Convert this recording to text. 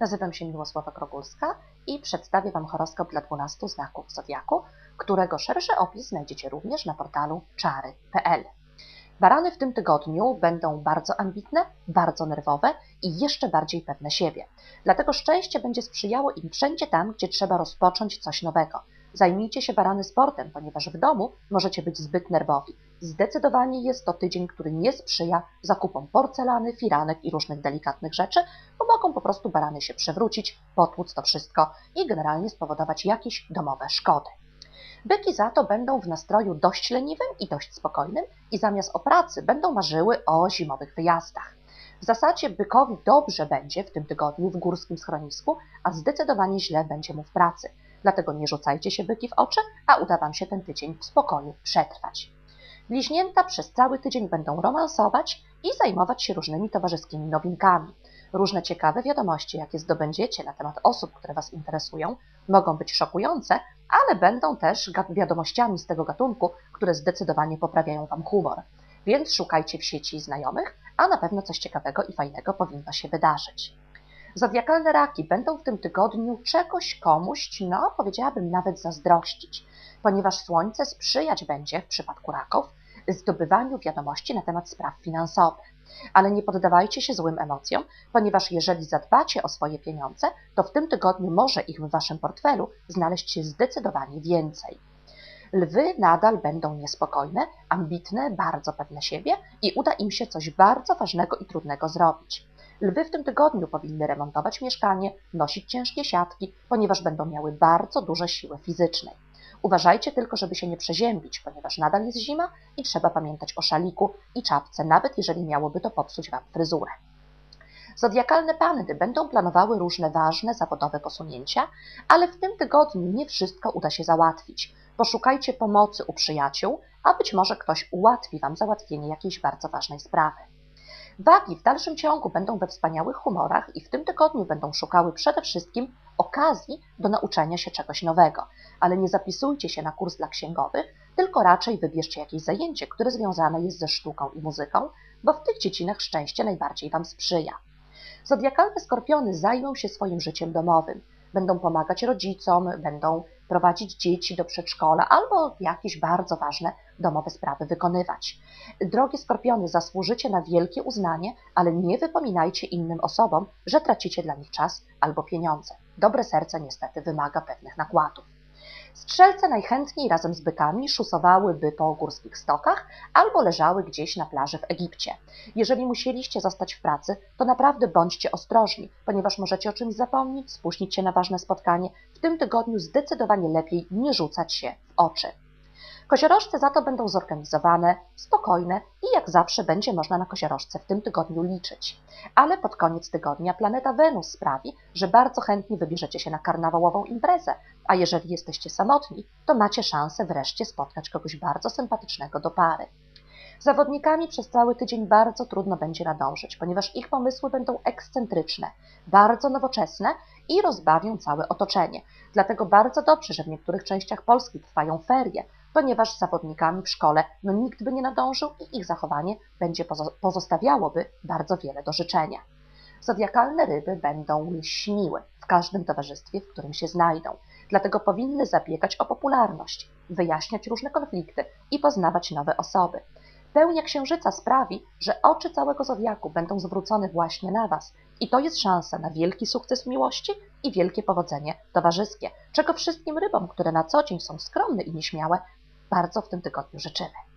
Nazywam się Miłosława Krogulska i przedstawię Wam horoskop dla 12 znaków Zodiaku, którego szerszy opis znajdziecie również na portalu czary.pl. Barany w tym tygodniu będą bardzo ambitne, bardzo nerwowe i jeszcze bardziej pewne siebie. Dlatego szczęście będzie sprzyjało im wszędzie tam, gdzie trzeba rozpocząć coś nowego. Zajmijcie się barany sportem, ponieważ w domu możecie być zbyt nerwowi. Zdecydowanie jest to tydzień, który nie sprzyja zakupom porcelany, firanek i różnych delikatnych rzeczy, bo mogą po prostu barany się przewrócić, potłuc to wszystko i generalnie spowodować jakieś domowe szkody. Byki za to będą w nastroju dość leniwym i dość spokojnym i zamiast o pracy będą marzyły o zimowych wyjazdach. W zasadzie bykowi dobrze będzie w tym tygodniu w górskim schronisku, a zdecydowanie źle będzie mu w pracy. Dlatego nie rzucajcie się byki w oczy, a uda Wam się ten tydzień w spokoju przetrwać. Bliźnięta przez cały tydzień będą romansować i zajmować się różnymi towarzyskimi nowinkami. Różne ciekawe wiadomości, jakie zdobędziecie na temat osób, które Was interesują, mogą być szokujące, ale będą też wiadomościami z tego gatunku, które zdecydowanie poprawiają Wam humor. Więc szukajcie w sieci znajomych, a na pewno coś ciekawego i fajnego powinno się wydarzyć. Zodiakalne raki będą w tym tygodniu czegoś komuś, no powiedziałabym nawet zazdrościć, ponieważ Słońce sprzyjać będzie w przypadku raków zdobywaniu wiadomości na temat spraw finansowych. Ale nie poddawajcie się złym emocjom, ponieważ jeżeli zadbacie o swoje pieniądze, to w tym tygodniu może ich w waszym portfelu znaleźć się zdecydowanie więcej. Lwy nadal będą niespokojne, ambitne, bardzo pewne siebie i uda im się coś bardzo ważnego i trudnego zrobić. Lwy w tym tygodniu powinny remontować mieszkanie, nosić ciężkie siatki, ponieważ będą miały bardzo duże siły fizycznej. Uważajcie tylko, żeby się nie przeziębić, ponieważ nadal jest zima i trzeba pamiętać o szaliku i czapce, nawet jeżeli miałoby to popsuć Wam fryzurę. Zodiakalne pandy będą planowały różne ważne zawodowe posunięcia, ale w tym tygodniu nie wszystko uda się załatwić. Poszukajcie pomocy u przyjaciół, a być może ktoś ułatwi Wam załatwienie jakiejś bardzo ważnej sprawy. Wagi w dalszym ciągu będą we wspaniałych humorach i w tym tygodniu będą szukały przede wszystkim okazji do nauczenia się czegoś nowego. Ale nie zapisujcie się na kurs dla księgowych, tylko raczej wybierzcie jakieś zajęcie, które związane jest ze sztuką i muzyką, bo w tych dziedzinach szczęście najbardziej Wam sprzyja. Zodiakalne skorpiony zajmą się swoim życiem domowym. Będą pomagać rodzicom, będą prowadzić dzieci do przedszkola albo jakieś bardzo ważne domowe sprawy wykonywać. Drogie skorpiony, zasłużycie na wielkie uznanie, ale nie wypominajcie innym osobom, że tracicie dla nich czas albo pieniądze. Dobre serce niestety wymaga pewnych nakładów. Strzelce najchętniej razem z bykami szusowałyby po górskich stokach albo leżały gdzieś na plaży w Egipcie. Jeżeli musieliście zostać w pracy, to naprawdę bądźcie ostrożni, ponieważ możecie o czymś zapomnieć, spóźnić się na ważne spotkanie. W tym tygodniu zdecydowanie lepiej nie rzucać się w oczy. Koziorożce za to będą zorganizowane, spokojne i jak zawsze będzie można na koziorożce w tym tygodniu liczyć. Ale pod koniec tygodnia planeta Wenus sprawi, że bardzo chętnie wybierzecie się na karnawałową imprezę, a jeżeli jesteście samotni, to macie szansę wreszcie spotkać kogoś bardzo sympatycznego do pary. Zawodnikami przez cały tydzień bardzo trudno będzie nadążyć, ponieważ ich pomysły będą ekscentryczne, bardzo nowoczesne i rozbawią całe otoczenie. Dlatego bardzo dobrze, że w niektórych częściach Polski trwają ferie, ponieważ zawodnikami w szkole no, nikt by nie nadążył i ich zachowanie będzie pozostawiałoby bardzo wiele do życzenia. Zodiakalne ryby będą śniły w każdym towarzystwie, w którym się znajdą. Dlatego powinny zabiegać o popularność, wyjaśniać różne konflikty i poznawać nowe osoby. Pełnia księżyca sprawi, że oczy całego zodiaku będą zwrócone właśnie na Was i to jest szansa na wielki sukces miłości i wielkie powodzenie towarzyskie, czego wszystkim rybom, które na co dzień są skromne i nieśmiałe, bardzo w tym tygodniu życzymy.